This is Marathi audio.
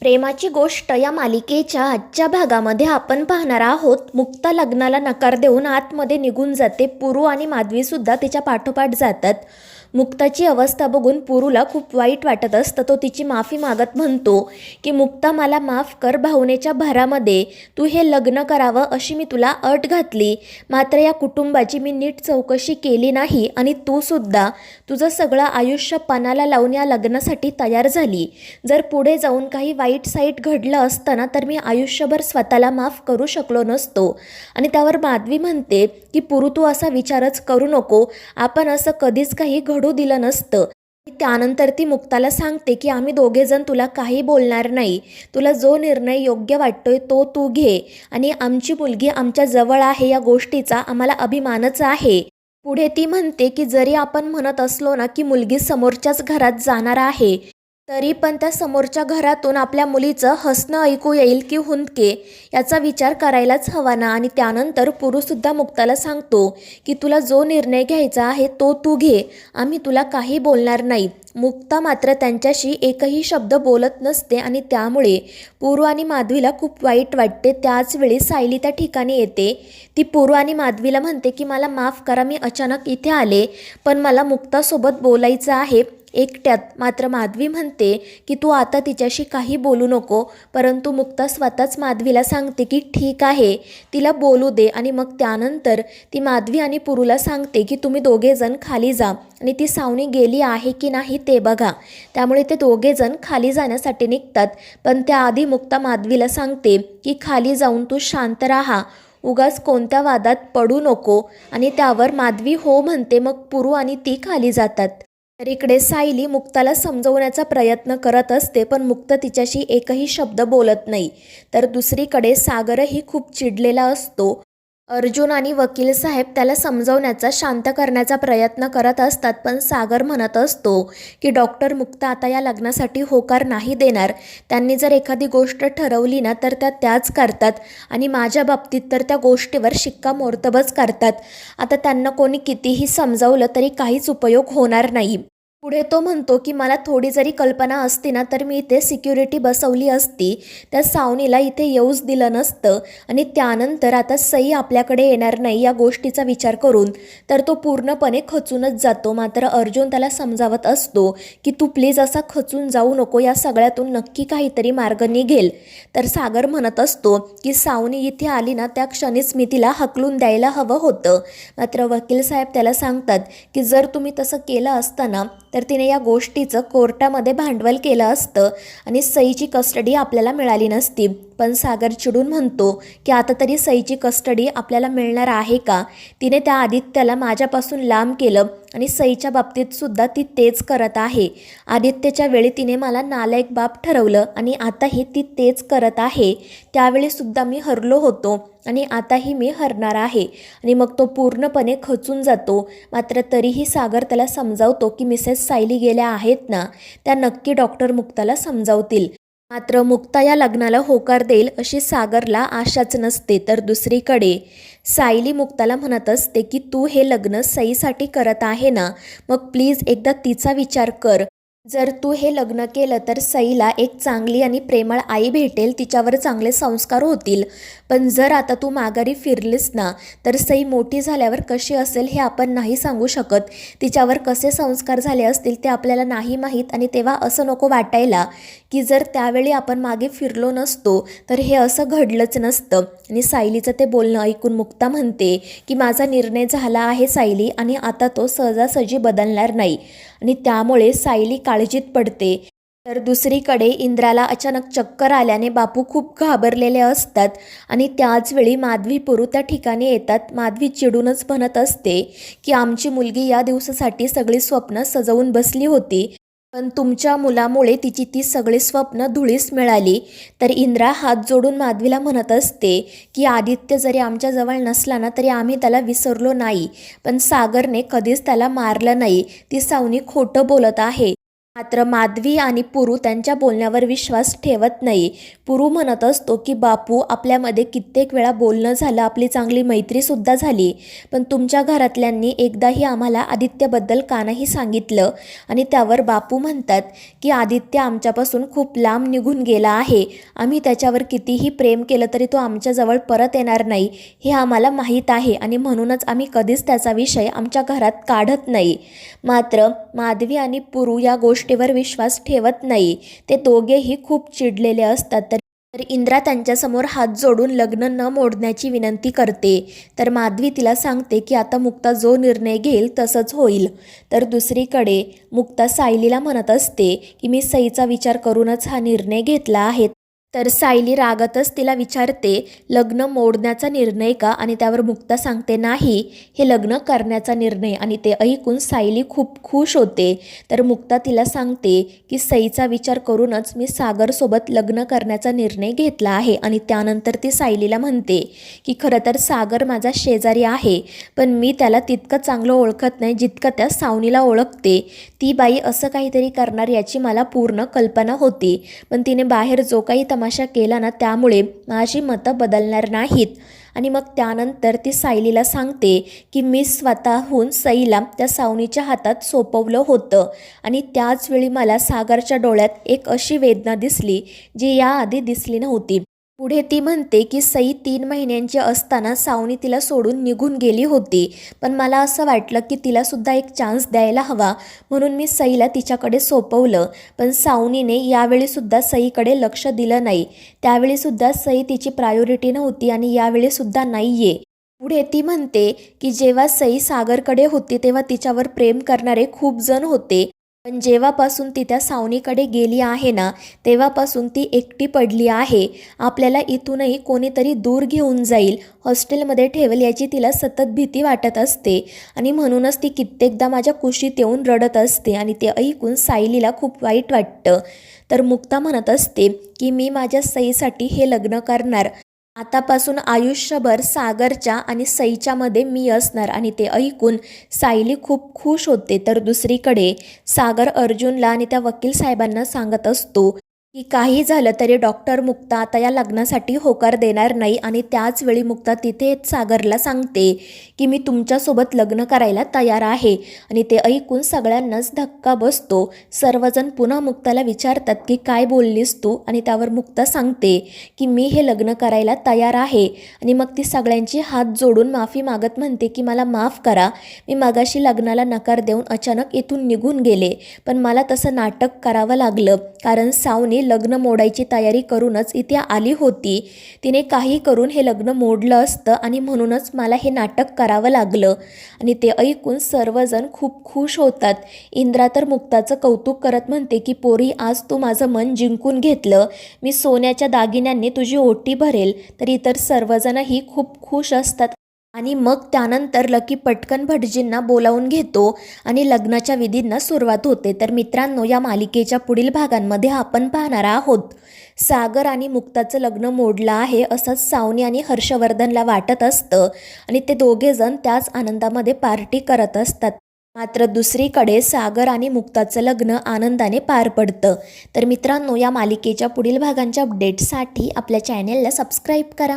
प्रेमाची गोष्ट या मालिकेच्या आजच्या भागामध्ये आपण पाहणार आहोत. मुक्ता लग्नाला नकार देऊन आतमध्ये निघून जाते पुरू आणि माधवीसुद्धा तिच्या पाठोपाठ जातात. मुक्ताची अवस्था बघून पुरूला खूप वाईट वाटत असतं. तो तिची माफी मागत म्हणतो की मुक्ता मला माफ कर भावनेच्या भरामध्ये. तू हे लग्न करावं अशी मी तुला अट घातली. मात्र या कुटुंबाची मी नीट चौकशी केली नाही आणि तूसुद्धा तुझं सगळं आयुष्य पणाला लावून या लग्नासाठी तयार झाली. जर पुढे जाऊन काही वाईट साईट घडलं असतं ना तर मी आयुष्यभर स्वतःला माफ करू शकलो नसतो. आणि त्यावर माधवी म्हणते की पुरू तू असा विचारच करू नको. आपण असं कधीच काही घडू दिलं नसतं. त्यानंतर ती मुक्ताला सांगते की आम्ही दोघेजण तुला काही बोलणार नाही. तुला जो निर्णय योग्य वाटतोय तो तू घे. आणि आमची मुलगी आमच्या जवळ आहे या गोष्टीचा आम्हाला अभिमानच आहे. पुढे ती म्हणते की जरी आपण म्हणत असलो ना की मुलगी समोरच्याच घरात जाणार आहे. तरी पण त्या समोरच्या घरातून आपल्या मुलीचं हसणं ऐकू येईल की हुंदके याचा विचार करायलाच हवा ना? आणि त्यानंतर पुरुषसुद्धा मुक्ताला सांगतो की तुला जो निर्णय घ्यायचा आहे तो तू घे. आम्ही तुला काही बोलणार नाही. मुक्ता मात्र त्यांच्याशी एकही शब्द बोलत नसते आणि त्यामुळे पूर्व आणि माधवीला खूप वाईट वाटते. त्याच वेळी सायली त्या ठिकाणी येते. ती पूर्व आणि माधवीला म्हणते की मला माफ करा मी अचानक इथे आले पण मला मुक्तासोबत बोलायचं आहे. एकट्यात. मात्र माधवी म्हणते की तू आता तिच्याशी काही बोलू नको परंतु मुक्ता स्वतःच माधवीला सांगते की ठीक आहे तिला बोलू दे आणि मग त्यानंतर ती माधवी आणि पुरूला सांगते की तुम्ही दोघेजण खाली जा आणि ती सावणी गेली आहे की नाही ते बघा त्यामुळे ते दोघेजण खाली जाण्यासाठी निघतात. पण त्याआधी मुक्ता माधवीला सांगते की खाली जाऊन तू शांत राहा. उगाच कोणत्या वादात पडू नको. आणि त्यावर माधवी हो म्हणते मग पुरू आणि ती खाली जातात. तर इकडे सायली मुक्ताला समजवण्याचा प्रयत्न करत असते पण मुक्त तिच्याशी एकही शब्द बोलत नाही. तर दुसरीकडे सागरही खूप चिडलेला असतो. अर्जुन आणि वकील साहेब त्याला समजवण्याचा शांत करण्याचा प्रयत्न करत असतात पण सागर म्हणत असतो की डॉक्टर मुक्ता आता या लग्नासाठी होकार नाही देणार. त्यांनी जर एखादी गोष्ट ठरवली ना तर त्या त्याच करतात आणि माझ्या बाबतीत तर त्या गोष्टीवर शिक्कामोर्तबच करतात. आता त्यांना कोणी कितीही समजावलं तरी काहीच उपयोग होणार नाही. पुढे तो म्हणतो की मला थोडी जरी कल्पना असती ना तर मी इथे सिक्युरिटी बसवली असती. त्या सावनीला इथे येऊच दिलं नसतं आणि त्यानंतर आता सई आपल्याकडे येणार नाही या गोष्टीचा विचार करून. तर तो पूर्णपणे खचूनच जातो. मात्र अर्जुन त्याला समजावत असतो की तू प्लीज असा खचून जाऊ नको. या सगळ्यातून नक्की काहीतरी मार्ग निघेल. तर सागर म्हणत असतो की सावनी इथे आली ना त्या क्षणीच मी तिला हकलून द्यायला हवं होतं. मात्र वकील साहेब त्याला सांगतात की जर तुम्ही तसं केलं असताना तर तिने या गोष्टीचं कोर्टामध्ये भांडवल केलं असतं आणि सईची कस्टडी आपल्याला मिळाली नसती. पण सागर चिडून म्हणतो की आता तरी सईची कस्टडी आपल्याला मिळणार आहे का? तिने त्या आदित्याला माझ्यापासून लांब केलं आणि सईच्या बाबतीत सुद्धा ती तेच करत आहे. आदित्यच्या वेळी तिने मला नालायक बाप ठरवलं आणि आताही ती तेच करत आहे. त्यावेळीसुद्धा मी हरलो होतो आणि आताही मी हरणार आहे. आणि मग तो पूर्णपणे खचून जातो. मात्र तरीही सागर त्याला समजावतो की मिसेस सायली गेल्या आहेत ना त्या नक्की डॉक्टर मुक्ताला समजावतील. मात्र मुक्ता या लग्नाला होकार देईल अशी सागरला आशाच नसते. तर दुसरीकडे सायली मुक्ताला म्हणत असते की तू हे लग्न सईसाठी करत आहे ना? मग प्लीज एकदा तिचा विचार कर. जर तू हे लग्न केलं तर सईला एक चांगली आणि प्रेमळ आई भेटेल तिच्यावर चांगले संस्कार होतील. पण जर आता तू माघारी फिरलीस ना तर सई मोठी झाल्यावर कशी असेल हे आपण नाही सांगू शकत. तिच्यावर कसे संस्कार झाले असतील ते आपल्याला नाही माहीत आणि तेव्हा असं नको वाटायला की जर त्यावेळी आपण मागे फिरलो नसतो तर हे असं घडलंच नसतं. आणि सायलीचं ते बोलणं ऐकून मुक्ता म्हणते की माझा निर्णय झाला आहे सायली आणि आता तो सहजासहजी बदलणार नाही. आणि त्यामुळे सायली काळजीत पडते. तर दुसरीकडे इंद्राला अचानक चक्कर आल्याने बापू खूप घाबरलेले असतात आणि त्याचवेळी माधवी पुरू त्या ठिकाणी येतात. माधवी चिडूनच म्हणत असते की आमची मुलगी या दिवसासाठी सगळी स्वप्न सजवून बसली होती पण तुमच्या मुलामुळे तिची ती सगळी स्वप्न धुळीस मिळाली. तर इंद्रा हात जोडून माधवीला म्हणत असते की आदित्य जरी आमच्याजवळ नसला ना तरी आम्ही त्याला विसरलो नाही पण सागरने कधीच त्याला मारलं नाही. ती सावनी खोटं बोलत आहे. मात्र माधवी आणि पुरू त्यांच्या बोलण्यावर विश्वास ठेवत नाही. पुरू म्हणत असतो की बापू आपल्यामध्ये कित्येक वेळा बोलणं झालं आपली चांगली मैत्रीसुद्धा झाली. पण तुमच्या घरातल्यांनी एकदाही आम्हाला आदित्यबद्दल का नाही सांगितलं आणि त्यावर बापू म्हणतात की आदित्य आमच्यापासून खूप लांब निघून गेला आहे. आम्ही त्याच्यावर कितीही प्रेम केलं तरी तो आमच्याजवळ परत येणार नाही. हे आम्हाला माहीत आहे आणि म्हणूनच आम्ही कधीच त्याचा विषय आमच्या घरात काढत नाही. मात्र माधवी आणि पुरू या गोष्टी गोष्टीवर विश्वास ठेवत नाही. ते दोघेही खूप चिडलेले असतात. तर तर इंद्रा त्यांच्यासमोर हात जोडून लग्न न मोडण्याची विनंती करते. तर माधवी तिला सांगते की आता मुक्ता जो निर्णय घेईल तसंच होईल. तर दुसरीकडे मुक्ता सायलीला म्हणत असते की मी सईचा विचार करूनच हा निर्णय घेतला आहे. तर सायली रागातच तिला विचारते लग्न मोडण्याचा निर्णय का आणि त्यावर मुक्ता सांगते नाही हे लग्न करण्याचा निर्णय. आणि ते ऐकून सायली खूप खुश होते. तर मुक्ता तिला सांगते की सईचा विचार करूनच मी सागरसोबत लग्न करण्याचा निर्णय घेतला आहे. आणि त्यानंतर ती सायलीला म्हणते की खरं तर सागर माझा शेजारी आहे पण मी त्याला तितकं चांगलं ओळखत नाही जितकं त्या सावनीला ओळखते. ती बाई असं काहीतरी करणार याची मला पूर्ण कल्पना होती पण तिने बाहेर जो काही तमा तमाशा केला ना त्यामुळे माझी मतं बदलणार नाहीत. आणि मग त्यानंतर ती सायलीला सांगते की मी स्वतःहून सईला त्या सावनीच्या हातात सोपवलं होतं. आणि त्याचवेळी मला सागरच्या डोळ्यात एक अशी वेदना दिसली जी याआधी दिसली नव्हती. पुढे ती म्हणते की सई तीन महिन्यांची असताना सावनी तिला सोडून निघून गेली होती. पण मला असं वाटलं की तिलासुद्धा एक चान्स द्यायला हवा म्हणून मी सईला तिच्याकडे सोपवलं. पण सावनीने यावेळीसुद्धा सईकडे लक्ष दिलं नाही. त्यावेळीसुद्धा सई तिची प्रायोरिटी नव्हती आणि यावेळीसुद्धा नाही आहे पुढे ती म्हणते की जेव्हा सई सागरकडे होती तेव्हा तिच्यावर प्रेम करणारे खूप जण होते. पण जेव्हापासून ती त्या सावनीकडे गेली आहे ना तेव्हापासून ती एकटी पडली आहे. आपल्याला इथूनही कोणीतरी दूर घेऊन जाईल हॉस्टेलमध्ये ठेवेल याची तिला सतत भीती वाटत असते. आणि म्हणूनच ती कित्येकदा माझ्या कुशीत येऊन रडत असते आणि ते ऐकून सायलीला खूप वाईट वाटतं. तर मुक्ता म्हणत असते की मी माझ्या सईसाठी हे लग्न करणार. आतापासून आयुष्यभर सागरच्या आणि सईच्यामध्ये मी असणार आणि ते ऐकून सायली खूप खुश होते. तर दुसरीकडे सागर अर्जुनला आणि त्या वकील साहेबांना सांगत असतो की काही झालं तरी डॉक्टर मुक्ता आता या लग्नासाठी होकार देणार नाही आणि त्याच वेळी मुक्ता तिथे सागरला सांगते की मी तुमच्यासोबत लग्न करायला तयार आहे. आणि ते ऐकून सगळ्यांनाच धक्का बसतो. सर्वजण पुन्हा मुक्ताला विचारतात की काय बोललीस तू? आणि त्यावर मुक्ता सांगते की मी हे लग्न करायला तयार आहे. आणि मग ती सगळ्यांची हात जोडून माफी मागत म्हणते की मला माफ करा. मी मागाशी लग्नाला नकार देऊन अचानक इथून निघून गेले. पण मला तसं नाटक करावं लागलं. कारण सावनी लग्न मोडायची तयारी करूनच इथे आली होती. तिने काही करून हे लग्न मोडलं असतं आणि म्हणूनच मला हे नाटक करावं लागलं. आणि ते ऐकून सर्वजण खूप खुश होतात. इंद्रा तर मुक्ताचं कौतुक करत म्हणते की पोरी आज तू माझं मन जिंकून घेतलं. मी सोन्याच्या दागिन्यांनी तुझी ओटी भरेल. तर इतर सर्वजणही खूप खुश असतात. आणि मग त्यानंतर लकी पटकन भटजींना बोलावून घेतो आणि लग्नाच्या विधींना सुरुवात होते. तर मित्रांनो या मालिकेच्या पुढील भागांमध्ये आपण पाहणार आहोत. सागर आणि मुक्ताचं लग्न मोडलं आहे असंच सावनी आणि हर्षवर्धनला वाटत असतं आणि ते दोघेजण त्याच आनंदामध्ये पार्टी करत असतात. मात्र दुसरीकडे सागर आणि मुक्ताचं लग्न आनंदाने पार पडतं. तर मित्रांनो या मालिकेच्या पुढील भागांच्या अपडेटसाठी आपल्या चॅनेलला सबस्क्राईब करा.